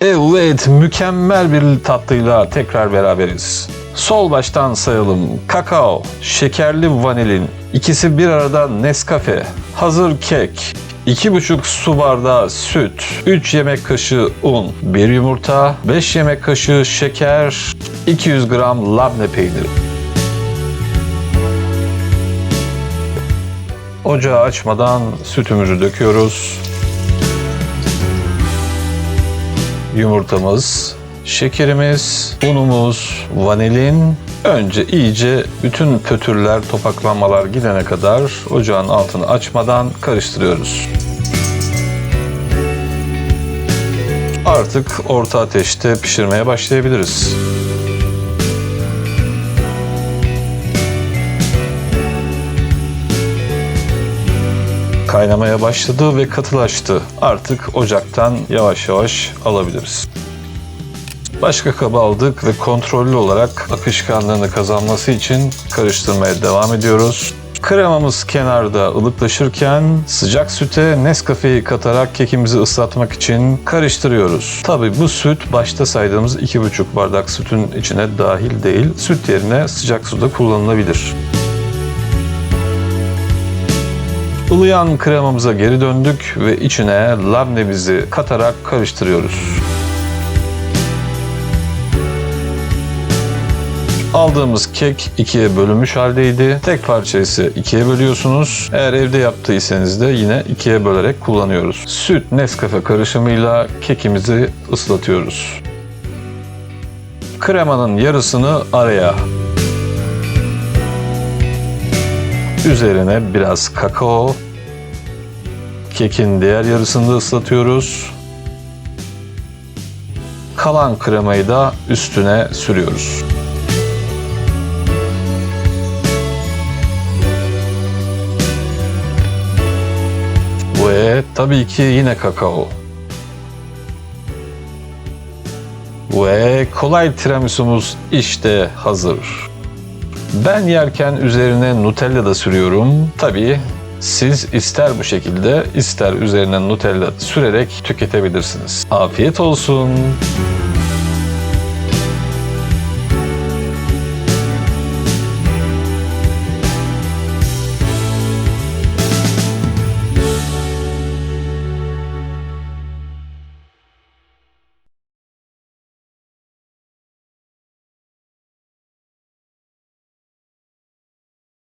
Evet, mükemmel bir tatlıyla tekrar beraberiz. Sol baştan sayalım. Kakao, şekerli vanilin, ikisi bir arada Nescafe, hazır kek, 2,5 su bardağı süt, 3 yemek kaşığı un, 1 yumurta, 5 yemek kaşığı şeker, 200 gram labne peyniri. Ocağı açmadan sütümüzü döküyoruz. Yumurtamız, şekerimiz, unumuz, vanilin. Önce iyice bütün pötürler, topaklanmalar gidene kadar ocağın altını açmadan karıştırıyoruz. Artık orta ateşte pişirmeye başlayabiliriz. Kaynamaya başladı ve katılaştı. Artık ocaktan yavaş yavaş alabiliriz. Başka kaba aldık ve kontrollü olarak akışkanlığını kazanması için karıştırmaya devam ediyoruz. Kremamız kenarda ılıklaşırken sıcak süte Nescafe'yi katarak kekimizi ıslatmak için karıştırıyoruz. Tabi bu süt başta saydığımız 2,5 bardak sütün içine dahil değil. Süt yerine sıcak suda kullanılabilir. Ilıyan kremamıza geri döndük ve içine labnemizi katarak karıştırıyoruz. Aldığımız kek ikiye bölünmüş haldeydi. Tek parça ise ikiye bölüyorsunuz. Eğer evde yaptıysanız da yine ikiye bölerek kullanıyoruz. Süt Nescafe karışımıyla kekimizi ıslatıyoruz. Kremanın yarısını araya Üzerine biraz kakao. Kekin diğer yarısını da ıslatıyoruz. Kalan kremayı da üstüne sürüyoruz. Ve tabii ki yine kakao. Ve kolay tiramisumuz işte hazır. Ben yerken üzerine Nutella da sürüyorum. Tabii siz ister bu şekilde ister üzerine Nutella sürerek tüketebilirsiniz. Afiyet olsun.